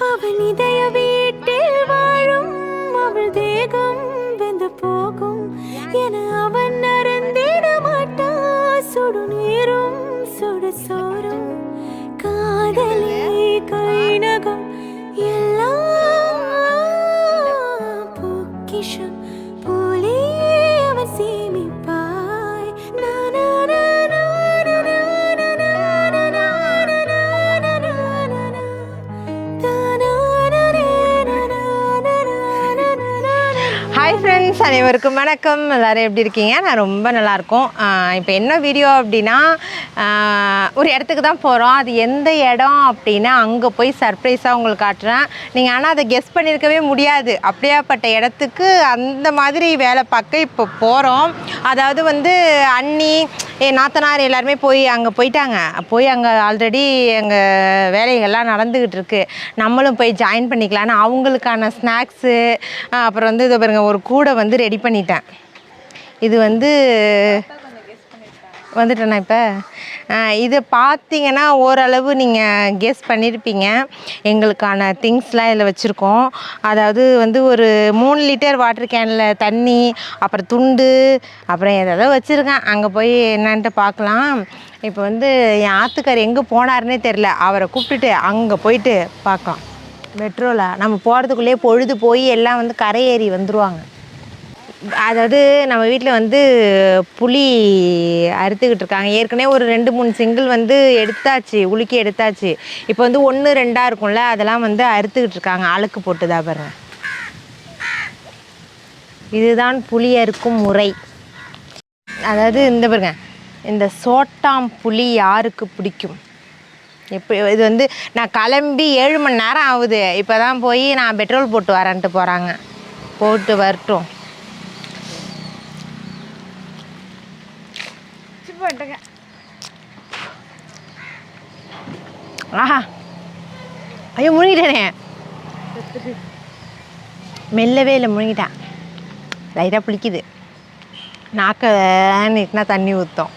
அவன் இதய வீட்டில் வாழும் அவள் தேகம் வெந்து போகும் என அனைவருக்கும் வணக்கம். எல்லோரும் எப்படி இருக்கீங்க? நான் ரொம்ப நல்லாயிருக்கும் இப்போ என்ன வீடியோ அப்படின்னா ஒரு இடத்துக்கு தான் போகிறோம் அது எந்த இடம் அப்படின்னா அங்கே போய் சர்ப்ரைஸாக உங்களுக்கு காட்டுறேன். நீங்கள் ஆனால் அதை கெஸ் பண்ணியிருக்கவே முடியாது. அப்படியாப்பட்ட இடத்துக்கு அந்த மாதிரி வேலை பார்க்க இப்போ போகிறோம் அதாவது வந்து அண்ணி என் நாத்தனார் எல்லாருமே போய் அங்கே போயிட்டாங்க. போய் அங்கே ஆல்ரெடி எங்கள் வேலைகள்லாம் நடந்துக்கிட்டு இருக்கு. நம்மளும் போய் ஜாயின் பண்ணிக்கலான்னு அவங்களுக்கான ஸ்நாக்ஸு அப்புறம் வந்து இதை பாருங்க ஒரு கூடை வந்து ரெடி பண்ணிட்டேன். இது வந்து வந்துட்டேண்ணா இப்போ? இது பார்த்தீங்கன்னா ஓரளவு நீங்கள் கெஸ் பண்ணியிருப்பீங்க எங்களுக்கான திங்ஸ்லாம் இதில் வச்சுருக்கோம். அதாவது வந்து ஒரு மூணு லிட்டர் வாட்டர் கேனில் தண்ணி அப்புறம் துண்டு அப்புறம் ஏதாவது வச்சுருக்கேன். அங்கே போய் என்னன்ட்டு பார்க்கலாம் இப்போ வந்து என் ஆத்துக்கார் எங்கே போனாருன்னே தெரில அவரை கூப்பிட்டுட்டு அங்கே போயிட்டு பார்க்கலாம் மெட்ரோவில் நம்ம போகிறதுக்குள்ளேயே பொழுது போய் எல்லாம் வந்து கரையேறி வந்துடுவாங்க அதாவது நம்ம வீட்டில் வந்து புளி அறுத்துக்கிட்டு இருக்காங்க. ஏற்கனவே ஒரு ரெண்டு மூணு சிங்கிள் வந்து எடுத்தாச்சு உலுக்கி எடுத்தாச்சு. இப்போ வந்து ஒன்று ரெண்டாக இருக்கும்ல அதெல்லாம் வந்து அறுத்துக்கிட்டு இருக்காங்க. அழுக்கு போட்டுதா பாருங்க. இதுதான் புளி அறுக்கும் முறை. அதாவது இந்த பாருங்க இந்த சோட்டாம் புளி யாருக்கு பிடிக்கும்? இப்போ இது வந்து நான் கிளம்பி ஏழு மணி நேரம் ஆகுது. இப்போ தான் போய் நான் பெட்ரோல் போட்டு வரேன்ட்டு போகிறாங்க போட்டு வரட்டும். ஆஹா. ஐயோ முழுங்கிட்டேனே. மெல்லவே இல்லை முழுங்கிட்டேன் லைட்டாக புளிக்குது. நாக்க நீட்டினா தண்ணி ஊற்றும்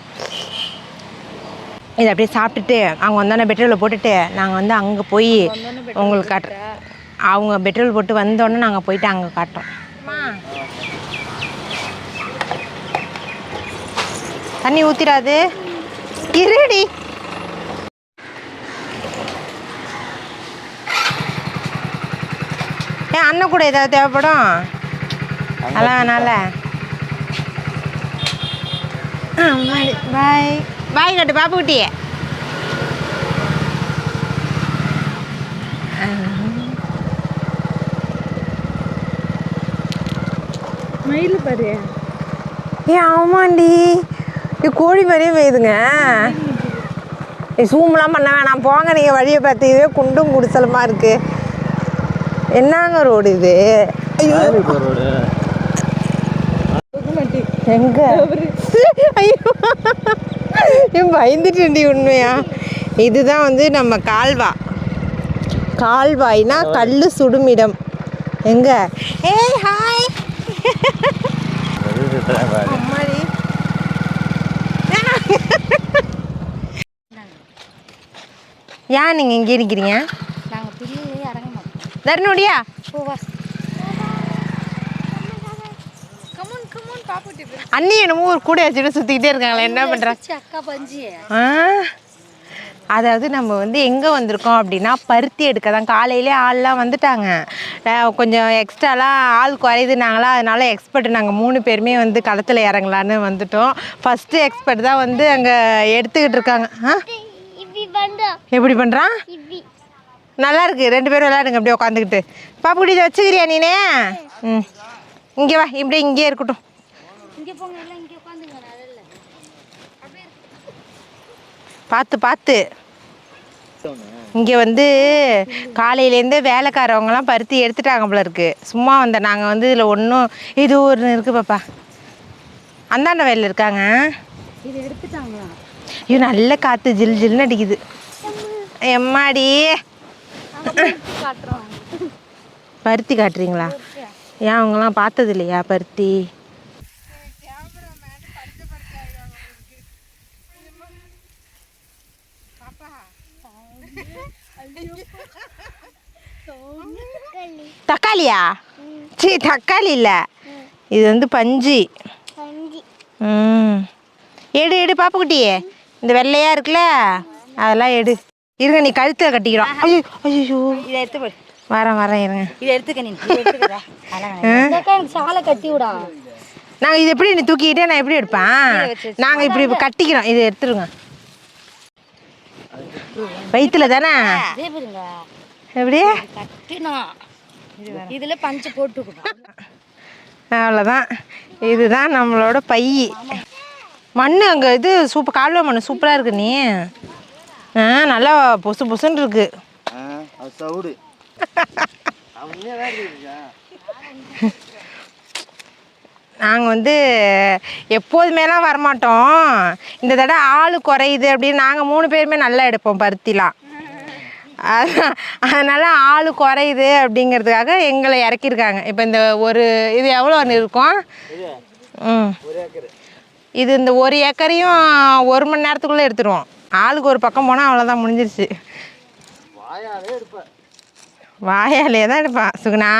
இதை அப்படியே சாப்பிட்டுட்டு அவங்க வந்தோடனே பெட்ரோலில் போட்டுட்டு நாங்கள் வந்து அங்கே போய் உங்களுக்கு காட்டுறோம் அவங்க பெட்ரோல் போட்டு வந்தோடனே நாங்கள் போயிட்டு அங்கே காட்டுறோம். தண்ணி ஊற்றிடாது இருடி. அண்ணன் கூட ஏதாவது தேவைப்படும்? அதெல்லாம் வேணால பாய். பாய் கட்டு பாப்பு குட்டியே மயில் பாரு. ஏ ஆமாண்டி. இது கோழி மாதிரியே பெய்யுதுங்க. சூம்லாம் பண்ண வேணாம். போங்க நீங்கள் வழியை பார்த்து. இதுவே குண்டும் குடிசலமா இருக்கு. என்னங்க ரோடு இது? ஐயோ. எங்க? ஐயோ. என் பயந்துட்டேன்டி உண்மையா? இதுதான் வந்து நம்ம கால்வா. கால்வாய்னா கல் சுடுமிடம். எங்க? ஏய் ஹாய் ஏன் நீங்கள் இங்கே இருக்கிறீங்க? நாங்கள் பிள்ளையே இறங்க மாட்டோம் தரணுடியா? அண்ணி என்னமோ ஒரு கூட வச்சுட்டு சுற்றிக்கிட்டே இருக்காங்களே என்ன பண்ணுறா அக்கா பஞ்சி. ஆ? அதாவது நம்ம வந்து எங்கே வந்திருக்கோம் அப்படின்னா பருத்தி எடுக்க தான் காலையிலே ஆள்லாம் வந்துட்டாங்க. கொஞ்சம் எக்ஸ்ட்ராலாம் ஆள் குறையுதுனாங்களா அதனால எக்ஸ்பர்ட் நாங்கள் மூணு பேருமே வந்து களத்தில் இறங்கலான்னு வந்துட்டோம். ஃபஸ்ட்டு எக்ஸ்பர்ட் தான் வந்து அங்கே எடுத்துக்கிட்டு இருக்காங்க. எப்படி பண்ணுறான் நல்லா இருக்கு ரெண்டு பேரும் விளையாடுங்க அப்படியே உட்காந்துக்கிட்டு பாப்புக்குடி இதை வச்சுக்கிறியா நீனே? ம். இங்கே வா இப்படி இங்கேயே இருக்கட்டும். இங்கே போங்க எல்லாம் இங்கே உட்காந்துங்க நல்ல பார்த்து பார்த்து. இங்கே வந்து காலையிலேருந்தே வேலைக்காரவங்கலாம் பருத்தி எடுத்துட்டாங்க போல இருக்கு. சும்மா வந்த நாங்கள் வந்து இதில் ஒன்றும் இது ஒரு இருக்கு பாப்பா. அந்தாண்ட வயலில் இருக்காங்க. இது எடுத்துட்டாங்களா? ஐயோ நல்ல காற்று ஜில் ஜில்னு அடிக்குது. எம்மாடி? பருத்தி காட்டுறீங்களா? ஏன் அவங்களாம் பார்த்தது இல்லையா பருத்தி? தக்காளியா? சீ தக்காளி இல்லை. இது வந்து பஞ்சு. பஞ்சு. ம். எடு எடு பாப்புக்குட்டியே. இந்த வெள்ளையா இருக்குல்ல? அதெல்லாம் எடு. இருங்க நீ கழுத்தில் கட்டிக்கிறோம். ஐயோ ஐயோ இதை எடுத்து போடு. வரேன் வரேன் இருங்க. இதை எடுத்துக்க நீ. எனக்கு சாலை கட்டி விடா. நாங்கள் இது எப்படி நீ தூக்கிக்கிட்டே நான் எப்படி எடுப்பேன்? நாங்கள் இப்படி இப்ப கட்டிக்கிறோம். இதை எடுத்துருங்க. வயிற்றுல தானே? எப்படி? இதுல பஞ்சு போட்டுக்கணும். அவ்வளோதான் இதுதான் நம்மளோட பை. மண் அங்கே இது சூப்பர் கால்வா மண் சூப்பராக இருக்கு நீ. ஆ நல்லா பொசு பொசுன்னு இருக்கு. சவுடு. நாங்கள் வந்து எப்போதுமேலாம் வரமாட்டோம். இந்த தடவை ஆள் குறையுது அப்படின்னு நாங்கள் மூணு பேருமே நல்லா எடுப்போம் பருத்திலாம். அதான் அதனால் ஆள் குறையுது அப்படிங்கிறதுக்காக எங்களை இறக்கியிருக்காங்க. இப்போ இந்த ஒரு இது எவ்வளோ இருக்கும்? ம். இது இந்த ஒரு ஏக்கரையும் ஒரு மணி நேரத்துக்குள்ளே எடுத்துருவோம். ஆளுக்கு ஒரு பக்கம் போனால் அவ்வளோதான் முடிஞ்சிருச்சு. வாயாலே தான் எடுப்பான் சுகுணா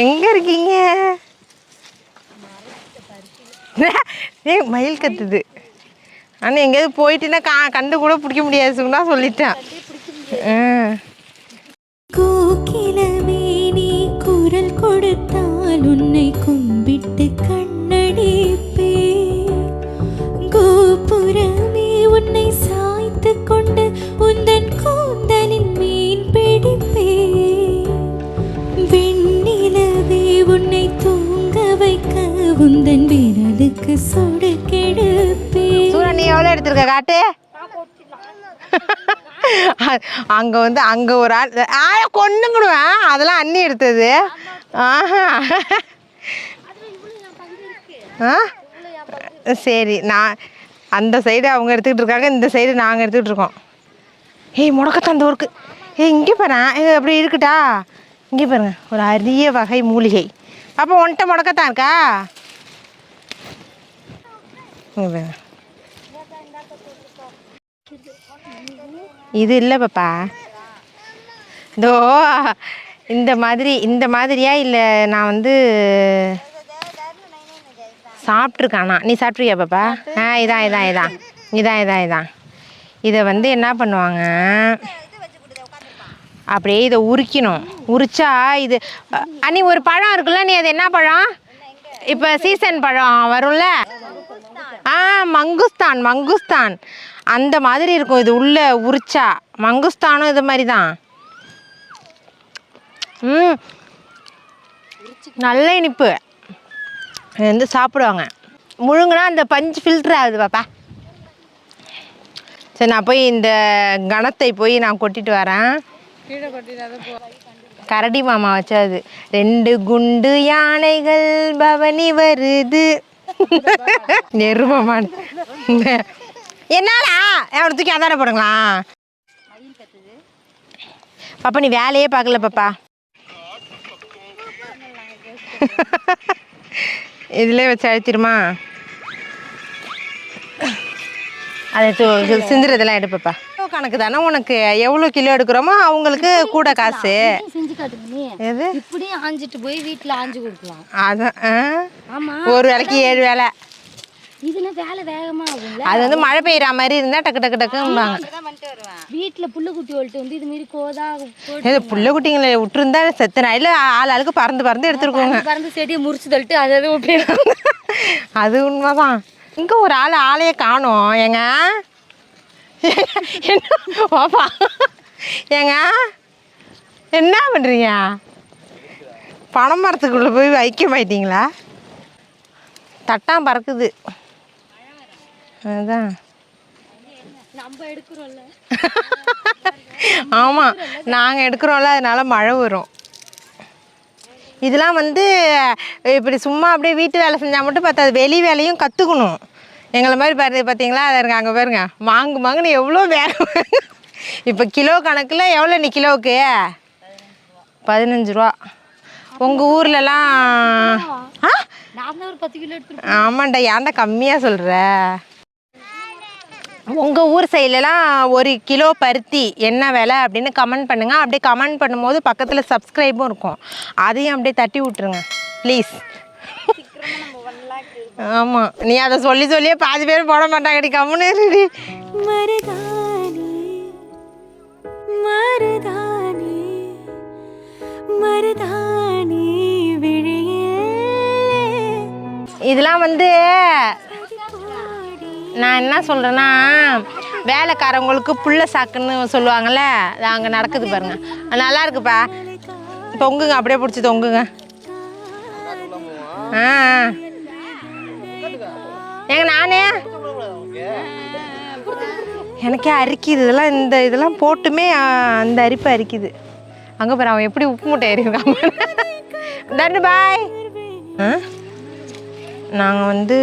எங்கே? இருக்கீங்க? ஏய் மயில் கத்துது. ஆனால் எங்கேயாவது போயிட்டுன்னா கா கண்டு கூட பிடிக்க முடியாது சுகுணா சொல்லிட்டேன் ஆ. கோகிலமே நீ குரல் கொடுத்தால் உன்னை கும்பிட்டு குந்தன் வீரலுக்கு சுடு கெடுப்பே. சூரா நீ எவ்வளோ எடுத்திருக்க? காட்டு. அங்கே வந்து அங்கே ஒரு ஆள் ஆ கொண்டுங்கிடுவேன் அதெல்லாம் அண்ணி எடுத்தது. ஆஹா. ஆ? சரி நான் அந்த சைடு அவங்க எடுத்துக்கிட்டு இருக்காங்க இந்த சைடு நாங்கள் எடுத்துக்கிட்டு இருக்கோம். ஏய் முடக்கத்தான் ஊருக்கு. ஏய் இங்கே பாரு ஏய், அப்படி இருக்குட்டா. இங்கே பாருங்க ஒரு அரிய வகை மூலிகை. அப்போ ஒன்ட்ட முடக்கத்தான் இருக்கா? இது இல்லை பாப்பா. இதோ இந்த மாதிரி இந்த மாதிரியா இல்லை நான் வந்து சாப்பிட்ருக்கானா நீ சாப்பிட்ருக்கியா பாப்பா? ஆ இதான் இதான் இதான் இதான் இதான் இதான் இதை வந்து என்ன பண்ணுவாங்க? அப்படியே இதை உரிக்கணும். உரிச்சா இது அன்னி ஒரு பழம் இருக்குல்ல நீ அது என்ன பழம்? இப்போ சீசன் பழம் வரும்ல? ஆ மங்குஸ்தான் மங்குஸ்தான். அந்த மாதிரி இருக்கும் இது உள்ள உரிச்சா. மங்குஸ்தானும் இது மாதிரி தான். ம். நல்ல இனிப்பு. இது வந்து சாப்பிடுவாங்க. முழுங்கினா அந்த பஞ்சு ஃபில்டர் ஆகுது பாப்பா. சரி நான் போய் இந்த கணத்தை போய் நான் கொட்டிட்டு வரேன். கரடி மாமா வச்சது. ரெண்டு குண்டு யானைகள் பவனி வருது. நெருமமான என்னாலா அவனை தூக்கி அதான போடுங்களா? பாப்பா நீ வேலையே பார்க்கல பாப்பா. இதிலே வச்சு அழுத்திடுமா? அதை சிந்துறதெல்லாம் எடுப்பப்பா கணக்கு தானே உனக்கு? எவ்வளோ கிலோ எடுக்கிறோமோ அவங்களுக்கு கூட காசு. செஞ்சு காட்டுங்க எது? இப்படியே ஆஞ்சிட்டு போய் வீட்டுல ஆஞ்சு கொடுக்கலாம். அதான் ஒரு வேலைக்கு ஏழு வேலை. இதுனா வேலை வேகமா ஆகும்ல? அது வந்து மழை பெய்யுற மாதிரி இருந்தால் டக்கு டக்கு டக்கும்பாங்க வீட்டுல புள்ளுக்குட்டி ஒழிட்டு வந்து இது மாதிரி கோதா போட்டு ஏதோ புள்ள குட்டிங்களை விட்டுருந்தா செத்த நாயில் ஆள் ஆளுக்கு பறந்து பறந்து எடுத்துருக்கோங்க. பறந்து செடியை முறிச்சு தள்ளிட்டு அதை அதை அது உண்மைதான். இங்கே ஒரு ஆள் ஆளையே காணோம். ஏங்க? என்ன? பாப்பா ஏங்க? என்ன பண்ணுறீங்க பனை மரத்துக்குள்ளே போய் ஐக்கியமாயிட்டீங்களா தட்டாம் பறக்குது. அதுதான் ஆமாம் நாங்கள் எடுக்கிறோம்ல அதனால் மழை வரும். இதெல்லாம் வந்து இப்படி சும்மா அப்படியே வீட்டு வேலை செஞ்சால் மட்டும் பார்த்தாது வெளி வேலையும் கற்றுக்கணும் எங்களை மாதிரி பாரு பார்த்தீங்களா அதை இருங்க அங்கே பாருங்க. மாங்கு மாங்குன்னு எவ்வளோ வேலை இப்போ கிலோ கணக்கில் எவ்வளோ நீ கிலோவுக்கு? பதினஞ்சு ரூபா உங்கள் ஊர்லலாம் ஆ? ஆமாண்டா ஏன்டா கம்மியாக சொல்கிற உங்கள் ஊர் சைட்லலாம் ஒரு கிலோ பருத்தி என்ன விலை அப்படின்னு கமெண்ட் பண்ணுங்கள் அப்படியே கமெண்ட் பண்ணும்போது பக்கத்தில் சப்ஸ்கிரைபும் இருக்கும். அதையும் அப்படியே தட்டி விட்ருங்க ப்ளீஸ் ஆமாம் நீ அதை சொல்லி சொல்லியே பாதி பேர் போட மாட்டாங்கடி. கம்முன்னு இருடி. மருதாணி மருதாணி விழியே இதெல்லாம் வந்து நான் என்ன சொல்கிறேன்னா வேலைக்காரவங்களுக்கு புள்ள சாக்குன்னு சொல்லுவாங்கள்ல அது அங்கே நடக்குது பாருங்க. நல்லா இருக்குப்பா. தொங்குங்க அப்படியே பிடிச்சி தொங்குங்க. ஆ. எங்க ஏங்க நானே? எனக்கே அரிக்குது. இதெல்லாம் இந்த இதெல்லாம் போட்டுமே அந்த அரிப்பு அரிக்குது. அங்கே பாரு அவன் எப்படி உப்பு மூட்டை எறிவான் தண்டு பாய் ஆ? நாங்கள் வந்து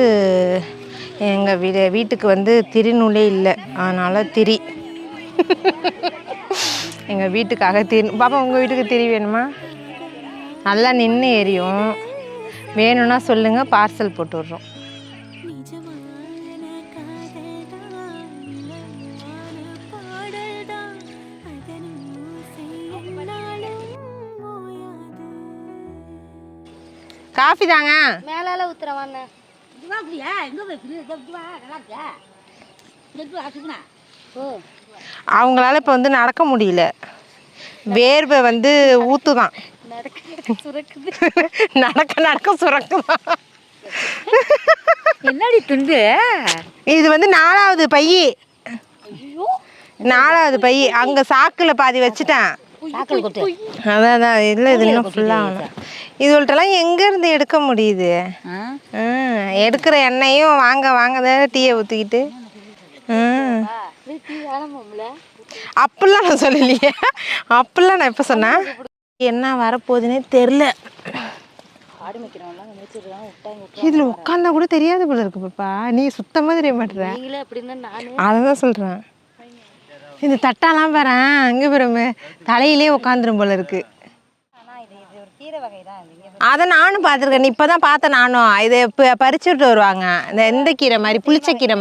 எங்கள் வீடு வீட்டுக்கு வந்து திருநூலே இல்லை. அதனால் திரி. எங்கள் வீட்டுக்காக திரு பாப்பா உங்கள் வீட்டுக்கு திரி வேணுமா? நல்லா நின்று எரியும். வேணும்னா சொல்லுங்கள் பார்சல் போட்டு விட்றோம். காஃபி தாங்க. மேலால ஊத்துறவான்னு ஓ. அவங்களால இப்போ வந்து நடக்க முடியல. வேர்வை வந்து ஊற்றுதான் சுரக்குது. நடக்க நடக்க சுரக்குதான். என்னடி துண்டு? இது வந்து நாலாவது பையி. நாலாவது பை அங்கே சாக்கில் பாதி வச்சுட்டேன். அதான் அதான். இல்லை இது இன்னும் ஃபுல்லாக இதுவள்கிட்டலாம் எங்கேருந்து எடுக்க முடியுது? ம் எடுக்கிற எண்ணெயும் வாங்க வாங்க டீயை ஊற்றிக்கிட்டு ம். அப்படிலாம் நான் சொல்லலையே. அப்படிலாம் நான் எப்போ சொன்னேன்? என்ன வரப்போகுதுன்னே தெரில இதில் உட்காந்தா கூட தெரியாது போல இருக்கு பாப்பா. நீ சுத்தமாக தெரிய மாட்டேற. அதை தான் சொல்கிறேன் இந்த தட்டாலாம் பாரேன் அங்கே பாருமே தலையிலே உட்காந்துரும் போல இருக்கு ஆனால் இது இது ஒரு கீரை வகை தான் அதை நானும் பார்த்துருக்கேன். இப்போ தான் பார்த்தேன் நானும். இதை இப்போ பறிச்சுட்டு வருவாங்க. இந்த இந்த கீரை மாதிரி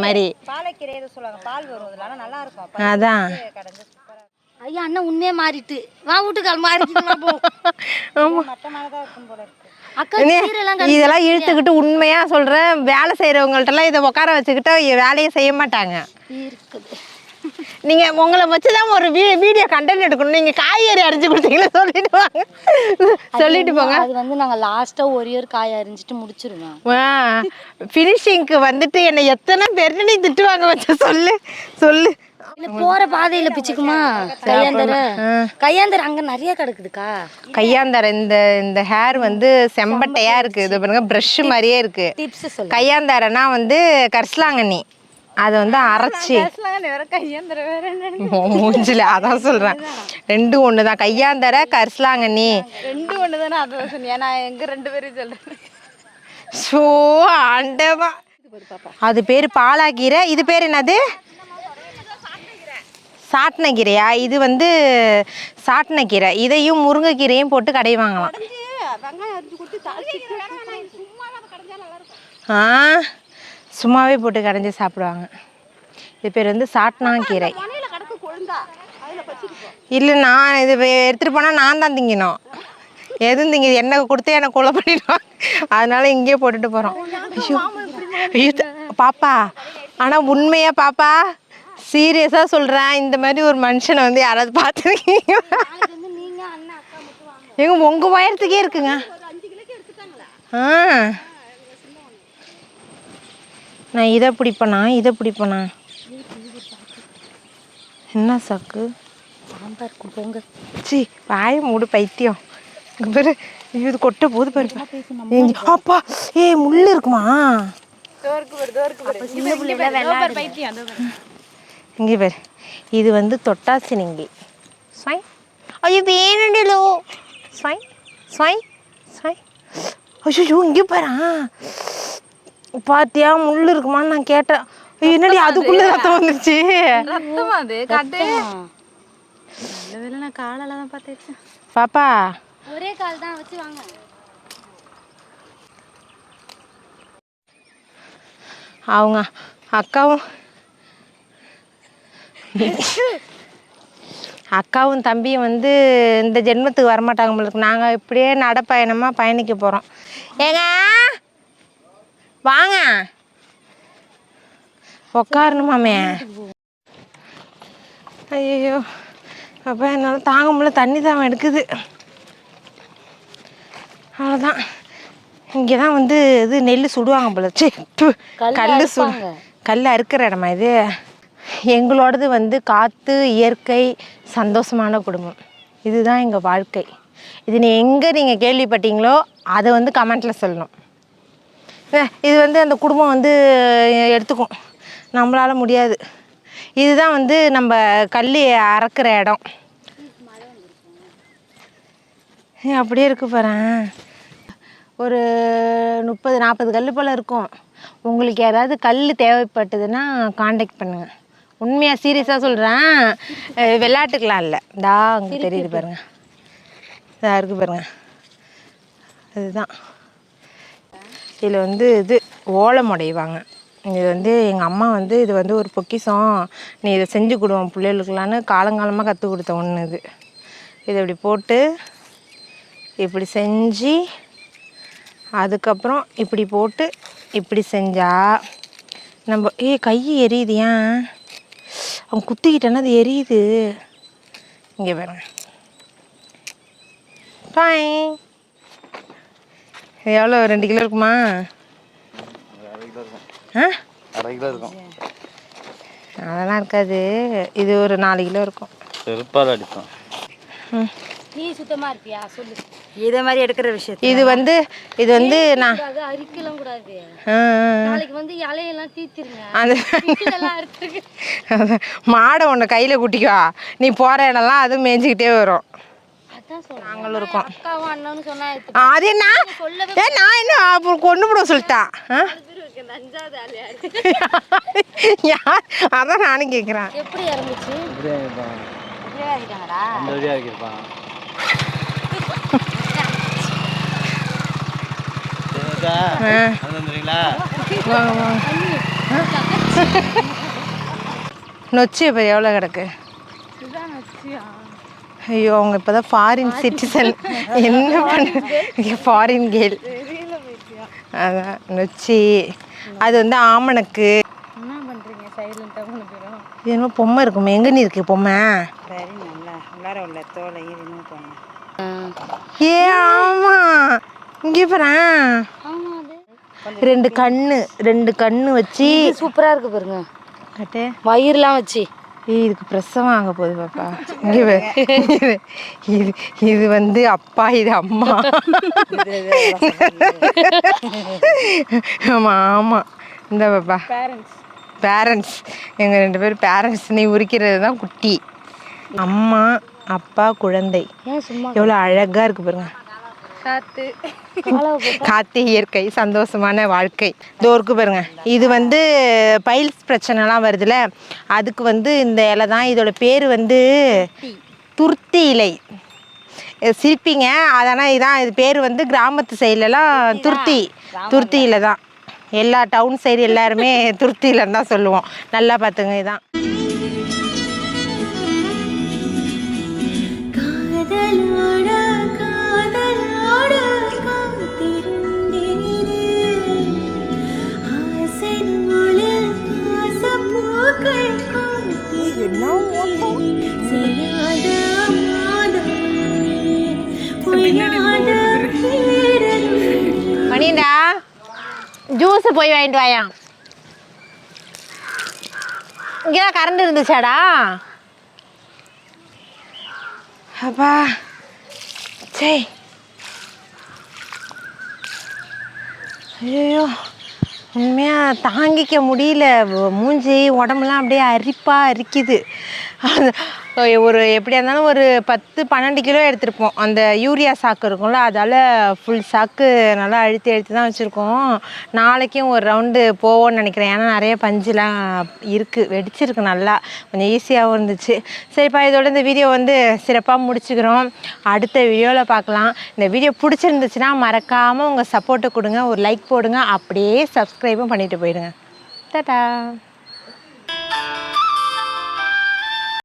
மாதிரி. பாலைக்கீரை எதுவும் சொல்லுவாங்க. பால் வரும் இதில் ஆனால் நல்லா இருக்கும். அதான். ஐயா அண்ணன் உண்மையே மாறிட்டு. வா வீட்டுக்கால் மாறிட்டு மாதிரி இதெல்லாம் இழுத்துக்கிட்டு உண்மையாக சொல்கிறேன் வேலை செய்கிறவங்கள்ட்டலாம் இதை உட்கார வச்சுக்கிட்டா வேலையை செய்ய மாட்டாங்க. இருக்குது. நீங்கள் உங்களை வச்சு தான் ஒரு வீடியோ கண்டென்ட் எடுக்கணும். நீங்கள் காய்கறி அரிஞ்சு கொடுத்தீங்களா சொல்லிட்டு வாங்க. சொல்லிட்டு போங்க. அது வந்து நாங்க லாஸ்டா ஒரே ஒரு காய் அரிஞ்சிட்டு முடிச்சிருவேன் ஃபினிஷிங்க்கு வந்துட்டு என்னை எத்தனை பேர் நீ திட்டுவாங்க வச்ச சொல்லு சொல்லு. போற பாதையில பிச்சுக்குமா? கையாந்தர. கையாந்தர அங்க நிறைய கிடக்குதுக்கா? கையாந்தார இந்த இந்த ஹேர் வந்து செம்பட்டையா இருக்கு இது பாருங்க ப்ரஷ் மாதிரியே இருக்கு. கையாந்தாரனா வந்து கரிசலாங்கண்ணி. அதை வந்து அரைச்சி. மூஞ்சில அதான் சொல்றேன். ரெண்டும் ஒன்று தான் கையாந்தர கரிசலாங்கண்ணி ரெண்டு ஒண்ணு தானே அதை சொன்னேன் நான் எங்க ரெண்டு பேரும் சொல்றேன். ஷோ ஆண்டவா. அது பேர் பாலாக்கீரை இது பேர் என்னது? சாட்டினக்கீரையா இது வந்து சாட்டினக்கீரை இதையும் முருங்கைக்கீரையும் போட்டு கடைவாங்களாம் ஆ? சும்மாவே போட்டு கடைஞ்சி சாப்பிடுவாங்க. இது பேர் வந்து சாட்னாக்கீரை இல்லை நான் இது எடுத்துகிட்டு போனால் நான் தான் திங்கணும் எதுவும் திங்க என்ன கொடுத்து எனக்கு கொலை பண்ணிடுவாங்க. அதனால இங்கேயே போட்டுட்டு போகிறோம் ஐயோ பாப்பா. ஆனால் உண்மையா பாப்பா சீரியஸாக சொல்கிறேன் இந்த மாதிரி ஒரு மனுஷனை வந்து யாராவது பார்த்துருக்கீங்க எங்க உங்கள் உயரத்துக்கே இருக்குங்க. ஆ. நான் இதை பிடிப்பேனா? இதை பிடிப்பேனா? என்ன சாக்கு? சாம்பார் போங்க சி வாய மூடு பைத்தியம். இங்க பாரு இது கொட்ட போது பாரு. அப்பா ஏய் முள்ளு இருக்குமா? இங்கே பாரு இது வந்து தொட்டாசினிங்கி ஸ்வை ஐயோ வேணுண்டலோ ஸ்வை ஸ்வை ஸ்வை ஐயோ இங்கே பாரு பாத்தியா முள் இருக்குமான்னு நான் கேட்டேன். என்னடி அதுக்குள்ள ரத்தம் வந்துருச்சு? பாப்பா. ஒரே கால் தான் வச்சு வாங்க. அவங்க அக்காவும் அக்காவும் தம்பியும் வந்து இந்த ஜென்மத்துக்கு வரமாட்டாங்க நம்மளுக்கு நாங்கள் இப்படியே நடப்பயணமாக பயணிக்க போகிறோம் ஏங்க வாங்க. உக்காரணுமாமே ஐயோ அப்போ என்னால் தாங்க முடியல. தண்ணி தான் எடுக்குது. அவ்வளோதான் இங்கே தான் வந்து இது நெல் சுடுவாங்க போல. சே கல் சுடு கல் அறுக்கிற இடமா இது? எங்களோடது வந்து காற்று இயற்கை சந்தோஷமான குடும்பம். இதுதான் எங்கள் வாழ்க்கை. இது நீ எங்கே நீங்கள் கேள்விப்பட்டீங்களோ அதை வந்து கமெண்ட்டில் சொல்லணும். இது வந்து அந்த குடும்பம் வந்து எடுத்துக்கும். நம்மளால் முடியாது. இதுதான் வந்து நம்ம கல் அறக்கிற இடம். அப்படியே இருக்கு பாரேன் ஒரு முப்பது நாற்பது கல் போல் இருக்கும். உங்களுக்கு யாராவது கல் தேவைப்பட்டதுன்னா காண்டாக்ட் பண்ணுங்கள் உண்மையாக சீரியஸாக சொல்கிறேன் விளையாட்டுக்கெலாம் இல்லை. இந்தா அங்கே தெரியுது பாருங்க. இதாக இருக்குது பாருங்க. அதுதான். இதில் வந்து இது ஓலம் உடைவாங்க. இது வந்து எங்கள் அம்மா வந்து இது வந்து ஒரு பொக்கிஷம். நீ இதை செஞ்சு கொடுவோம் பிள்ளைகளுக்கெல்லான்னு காலங்காலமாக கற்றுக் கொடுத்த ஒன்று இது. இதை இப்படி போட்டு இப்படி செஞ்சு அதுக்கப்புறம் இப்படி போட்டு இப்படி செஞ்சா நம்ம ஏ கை எரியுது ஏன்? அவன் குத்திக்கிட்டேன்னா அது எரியுது. இங்கே பாருங்க. பாய் எவ்வளோ? ரெண்டு கிலோ இருக்குமா? ஆ? அரை கிலோ இருக்கும் அதெல்லாம் இருக்காது. இது ஒரு நாலு கிலோ இருக்கும். செருப்பால் அடிப்போம். ம். நீ சுத்தமா இருப்பியா? சொல்லு. இதே மாதிரி எடுக்கிற விஷயத்த இது வந்து இது வந்து நான் அரிக்கலாம் கூடாது. நாளைக்கு வந்து இலையெல்லாம் தீத்துருங்க. அந்த மாடை ஒன்று கையில் குட்டிக்கோ. நீ போகிற இடம்லாம் அதுவும் மேய்ஞ்சிக்கிட்டே வரும். நாங்களும் இருக்கோம். அக்காவும் அண்ணனும் சொன்னா அது என்ன? ஏ நான் என்ன அப்புறம் கொண்டு விட சொல்லிட்டான் யார்? அதான் நானும் கேட்குறேன் எப்படி நொச்சி இப்போ எவ்வளோ கிடக்கு? ஐயோ அவங்க இப்போ தான் ஃபாரின் சிட்டிசன் என்ன பண்ண ஃபாரின் கேள் அதான் நொச்சி. அது வந்து ஆமணக்கு. என்ன பொம்மை இருக்குமே. எங்கே நீ இருக்கு பொம்மை? ஏ ஆமா. இங்கே போகிறேன் ரெண்டு கண்ணு ரெண்டு கண்ணு வச்சு. சூப்பரா இருக்கு பாருங்க. வயிறுலாம் வச்சு. இதுக்கு பிரசவம் ஆக போகுது பாப்பா. இங்கே. இது இது வந்து அப்பா இது அம்மா. ஆமாம் ஆமாம் இந்த பாப்பா. பேரண்ட்ஸ் எங்கள் ரெண்டு பேரும் பேரண்ட்ஸ் நீ உரிக்கிறது தான் குட்டி. அம்மா அப்பா குழந்தை. எவ்வளோ அழகாக இருக்கு பாருங்க. காத்து. காத்து இயற்கை சந்தோஷமான வாழ்க்கை. இதோ இருக்கு பாருங்க. இது வந்து பைல்ஸ் பிரச்சனைலாம் வருதுல்ல அதுக்கு வந்து இந்த இலை தான். இதோட பேர் வந்து துர்த்தி. இலை. சிரிப்பீங்க. அதனால் இதான் இது பேர் வந்து கிராமத்து சைட்லலாம் துர்த்தி. துர்த்தி இலை தான். எல்லா டவுன் சைடு எல்லாருமே துர்த்தி இலைன்னு தான் சொல்லுவோம். நல்லா பார்த்துங்க இதான். போய் வாங்கிட்டு வாயா. இங்கே தான் கரண்ட் இருந்துச்சாடா? அப்பா சரி ஐயோ உண்மையாக தாங்கிக்க முடியல. மூஞ்சி உடம்புலாம் அப்படியே அரிப்பாக அரிக்குது. ஒரு எப்படியா இருந்தாலும் ஒரு பத்து பன்னெண்டு கிலோ எடுத்திருப்போம். அந்த யூரியா சாக்கு இருக்கும்ல அதால் ஃபுல் சாக்கு நல்லா அழுத்தி அழுத்தி தான் வச்சுருக்கோம். நாளைக்கும் ஒரு ரவுண்டு போவோம்னு நினைக்கிறேன். ஏன்னா நிறைய பஞ்சுலாம் இருக்குது வெடிச்சிருக்கு நல்லா. கொஞ்சம் ஈஸியாகவும் இருந்துச்சு. சரிப்பா இதோட இந்த வீடியோ வந்து சிறப்பாக முடிச்சுக்கிறோம். அடுத்த வீடியோவில் பார்க்கலாம். இந்த வீடியோ பிடிச்சிருந்துச்சுன்னா மறக்காமல் உங்கள் சப்போர்ட்டை கொடுங்க. ஒரு லைக் போடுங்க. அப்படியே சப்ஸ்கிரைபும் பண்ணிட்டு போயிடுங்க. டாட்டா